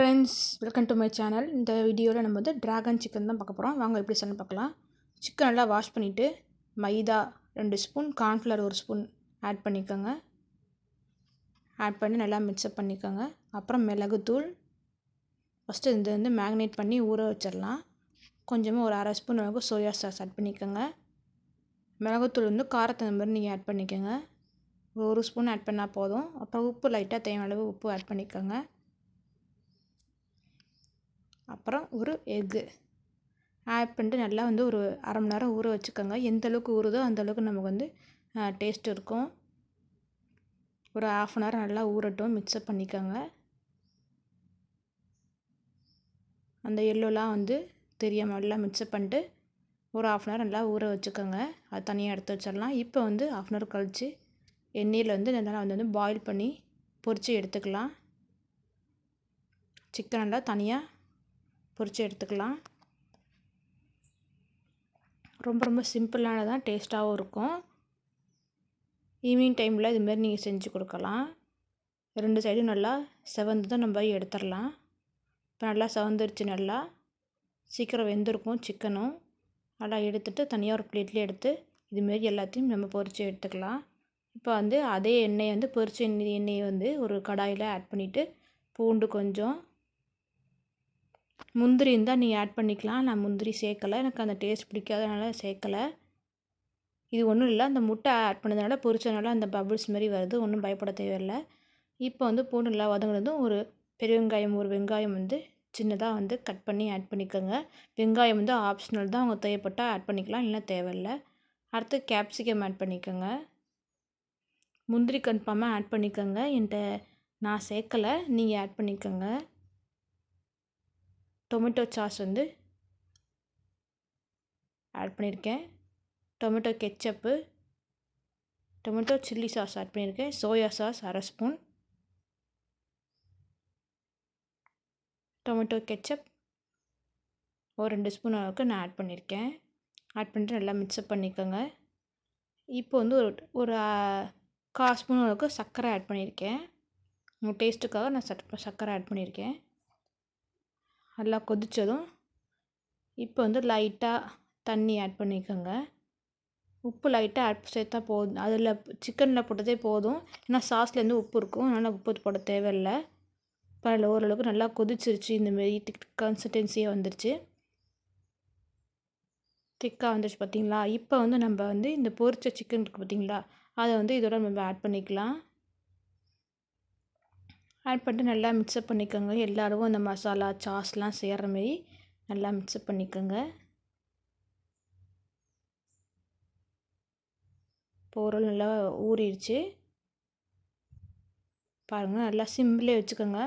Friends welcome to my channel இந்த வீடியோவில் நம்ம வந்து ட்ராகன் சிக்கன் தான் பார்க்க போகிறோம் வாங்க எப்படி சொன்ன பார்க்கலாம். சிக்கன் நல்லா வாஷ் பண்ணிவிட்டு மைதா ரெண்டு ஸ்பூன் கார்ன்ஃப்ளவர் ஒரு ஸ்பூன் ஆட் பண்ணிக்கோங்க. ஆட் பண்ணி நல்லா மிக்ஸ்அப் பண்ணிக்கோங்க. அப்புறம் மிளகுத்தூள் ஃபஸ்ட்டு இது வந்து மேக்னேட் பண்ணி ஊற வச்சிடலாம். கொஞ்சமாக ஒரு அரை ஸ்பூன் அளவுக்கு சோயா சாஸ் ஆட் பண்ணிக்கோங்க. மிளகுத்தூள் வந்து காரத்தை மாதிரி நீங்கள் ஆட் பண்ணிக்கோங்க. ஒரு ஸ்பூன் ஆட் பண்ணால் போதும். அப்புறம் உப்பு லைட்டாக தேவையான அளவு உப்பு ஆட் பண்ணிக்கோங்க. அப்புறம் ஒரு எக்கு. ஆட் பண்ணிட்டு நல்லா வந்து ஒரு அரை மணி நேரம் ஊற வச்சுக்கோங்க. எந்த அளவுக்கு ஊறுதோ அந்தளவுக்கு நமக்கு வந்து டேஸ்ட் இருக்கும். ஒரு ஆஃப் அன் ஹவர் நல்லா ஊறட்டும். மிக்சப் பண்ணிக்கோங்க. அந்த எல்லோலாம் வந்து தெரியாமல் நல்லா மிக்சப் பண்ணிட்டு ஒரு ஆஃப் அன் ஹவர் நல்லா ஊற வச்சுக்கோங்க. அது தனியாக எடுத்து வச்சிடலாம். இப்போ வந்து ஆஃப் அன் ஹவர் கழித்து எண்ணெயில் வந்து நல்லா வந்து வந்து பாயில் பண்ணி பொரித்து எடுத்துக்கலாம். சிக்கன் நல்லா தனியாக பொரித்து எடுத்துக்கலாம். ரொம்ப ரொம்ப சிம்பிளானதான் டேஸ்ட்டாகவும் இருக்கும். ஈவினிங் டைமில் இதுமாரி நீங்கள் செஞ்சு கொடுக்கலாம். ரெண்டு சைடும் நல்லா செவந்து தான் நம்ம எடுத்துடலாம். இப்போ நல்லா செவந்துருச்சு நல்லா. சீக்கிரம் வெந்திருக்கும் சிக்கனும் நல்லா எடுத்துகிட்டு தனியாக ஒரு பிளேட்லேயே எடுத்து இதுமாரி எல்லாத்தையும் நம்ம பொரித்து எடுத்துக்கலாம். இப்போ வந்து அதே எண்ணெயை வந்து பொரிச்ச எண்ணெய் எண்ணெயை வந்து ஒரு கடாயில் ஆட் பண்ணிவிட்டு பூண்டு கொஞ்சம் முந்திரி இருந்தால் நீங்கள் ஆட் பண்ணிக்கலாம். நான் முந்திரி சேர்க்கலை. எனக்கு அந்த டேஸ்ட் பிடிக்காதனால சேர்க்கலை. இது ஒன்றும் இல்லை. அந்த முட்டை ஆட் பண்ணதுனால பொரிச்சதுனால அந்த பபுள்ஸ் மாதிரி வருது. ஒன்றும் பயப்பட தேவையில்லை. இப்போ வந்து பூண்டு நல்லா வதங்கினதும் ஒரு பெரிய வெங்காயம் ஒரு வெங்காயம் வந்து சின்னதாக வந்து கட் பண்ணி ஆட் பண்ணிக்கோங்க. வெங்காயம் வந்து ஆப்ஷனல் தான். அவங்க தேவைப்பட்டால் ஆட் பண்ணிக்கலாம். இல்லைனா தேவையில்லை. அடுத்து கேப்சிகம் ஆட் பண்ணிக்கோங்க. முந்திரி கன்ஃபார்மாக ஆட் பண்ணிக்கோங்க. என்கிட்ட நான் சேர்க்கலை. நீங்கள் ஆட் பண்ணிக்கோங்க. டொமேட்டோ சாஸ் வந்து ஆட் பண்ணியிருக்கேன். Tomato ketchup tomato chilli sauce add பண்ணியிருக்கேன். சோயா சாஸ் அரை ஸ்பூன். டொமேட்டோ கெச்சப் ஒரு ரெண்டு ஸ்பூன் அளவுக்கு நான் ஆட் பண்ணியிருக்கேன். ஆட் பண்ணிட்டு நல்லா மிக்ஸ்அப் பண்ணிக்கோங்க. இப்போ வந்து ஒரு ஒரு கால் ஸ்பூன் அளவுக்கு சர்க்கரை ஆட் பண்ணியிருக்கேன். உங்கள் டேஸ்ட்டுக்காக நான் சர்க்கரை ஆட் பண்ணியிருக்கேன். நல்லா கொதித்ததும் இப்போ வந்து லைட்டாக தண்ணி ஆட் பண்ணிக்கோங்க. உப்பு லைட்டாக ஆட் சேர்த்தா போதும். அதில் சிக்கனில் போட்டதே போதும். ஏன்னா சாஸ்லேருந்து உப்பு இருக்கும். அதனால் உப்பு போட தேவையில்லை. இப்போ அதில் ஓரளவுக்கு நல்லா கொதிச்சிருச்சு. இந்தமாரி திக் கன்சிஸ்டன்சியாக வந்துருச்சு. திக்காக வந்துருச்சு பார்த்தீங்களா இப்போ வந்து நம்ம வந்து இந்த பொரிச்ச சிக்கன் இருக்குது பார்த்தீங்களா அதை வந்து இதோட நம்ம ஆட் பண்ணிக்கலாம். ஆட் பண்ணிட்டு நல்லா மிக்ஸ்அப் பண்ணிக்கோங்க. எல்லோரும் அந்த மசாலா சாஸ்லாம் சேர்கிற மாரி நல்லா மிக்ஸ்அப் பண்ணிக்கோங்க. பொருள் நல்லா ஊறிடுச்சு. பாருங்கள் நல்லா சிம்பிளே வச்சுக்கோங்க.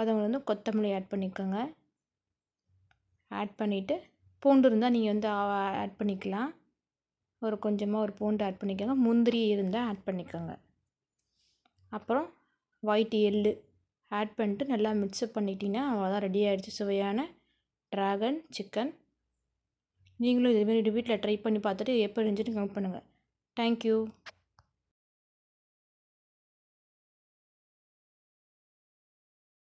அதை வந்து கொத்தமல்லி ஆட் பண்ணிக்கோங்க. ஆட் பண்ணிவிட்டு பூண்டு இருந்தால் நீங்கள் வந்து ஆட் பண்ணிக்கலாம். ஒரு கொஞ்சமாக ஒரு பூண்டு ஆட் பண்ணிக்கோங்க. முந்திரி இருந்தால் ஆட் பண்ணிக்கோங்க. அப்புறம் ஒயிட் எள்ளு ஆட் பண்ணிட்டு நல்லா மிக்ஸ்அப் பண்ணிட்டீங்கன்னா அவ்வளோதான் ரெடி ஆகிடுச்சு சுவையான ட்ராகன் சிக்கன் நீங்களும் இதுமாரி வீட்டில் ட்ரை பண்ணி பார்த்துட்டு எப்போ இருந்துச்சுன்னு கமெண்ட் பண்ணுங்கள் தேங்க்யூ